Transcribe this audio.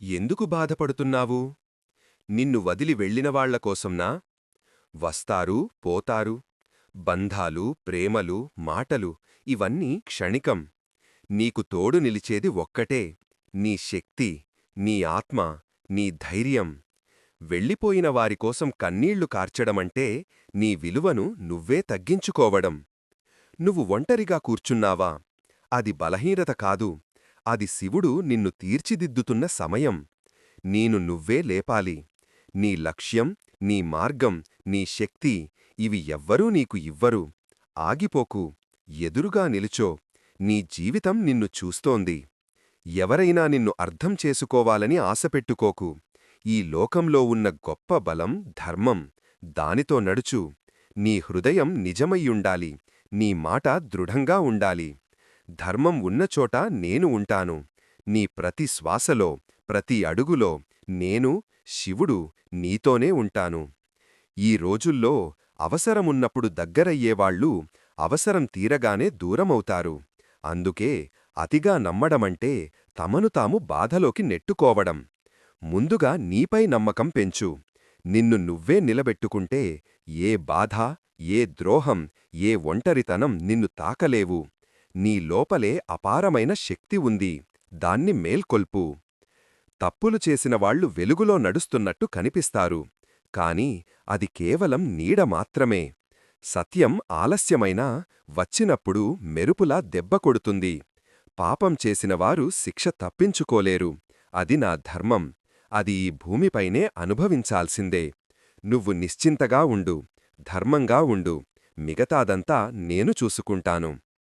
ఎందుకు బాధపడుతున్నావు? నిన్ను వదిలి వెళ్ళినవాళ్ళ కోసంనా? వస్తారు పోతారు. బంధాలు ప్రేమలు మాటలు ఇవన్నీ క్షణికం. నీకు తోడు నిలిచేది ఒక్కటే నీ శక్తి నీ ఆత్మ నీ ధైర్యం. వెళ్ళిపోయిన వారికోసం కన్నీళ్ళు కార్చడమంటే నీ విలువను నువ్వే తగ్గించుకోవడం. నువ్వు ఒంటరిగా కూర్చున్నావా? అది బలహీనత కాదు. అది శివుడు నిన్ను తీర్చిదిద్దుతున్న సమయం. నేను నువ్వే లేపాలి. నీ లక్ష్యం నీ మార్గం నీ శక్తి ఇవి ఎవ్వరూ నీకు ఇవ్వరు. ఆగిపోకు. ఎదురుగా నిలుచో. నీ జీవితం నిన్ను చూస్తోంది. ఎవరైనా నిన్ను అర్థం చేసుకోవాలని ఆశపెట్టుకోకు ఈ లోకంలో ఉన్న గొప్ప బలం ధర్మం దానితో నడుచు. నీ హృదయం నిజమయ్యుండాలి నీ మాట దృఢంగా ఉండాలి. ధర్మం ఉన్నచోట నేను ఉంటాను. నీ ప్రతి శ్వాసలో ప్రతి అడుగులో నేను శివుడు నీతోనే ఉంటాను. ఈ రోజుల్లో అవసరమున్నప్పుడు దగ్గరయ్యేవాళ్ళు అవసరం తీరగానే దూరమవుతారు. అందుకే అతిగా నమ్మడమంటే తమను తాము బాధలోకి నెట్టుకోవడం. ముందుగా నీపై నమ్మకం పెంచు. నిన్ను నువ్వే నిలబెట్టుకుంటే ఏ బాధ ఏ ద్రోహం ఏ ఒంటరితనం నిన్ను తాకలేవు. నీ లోపలే అపారమైన శక్తి ఉంది. దాన్ని మేల్కొల్పు. తప్పులు చేసిన వాళ్ళు వెలుగులో నడుస్తున్నట్టు కనిపిస్తారు. కాని అది కేవలం నీడ మాత్రమే. సత్యం ఆలస్యమైనా వచ్చినప్పుడు మెరుపులా దెబ్బ కొడుతుంది. పాపం చేసినవారు శిక్ష తప్పించుకోలేరు. అది నా ధర్మం. అది ఈ భూమిపైనే అనుభవించాల్సిందే. నువ్వు నిశ్చింతగా ఉండు. ధర్మంగా ఉండు. మిగతాదంతా నేను చూసుకుంటాను.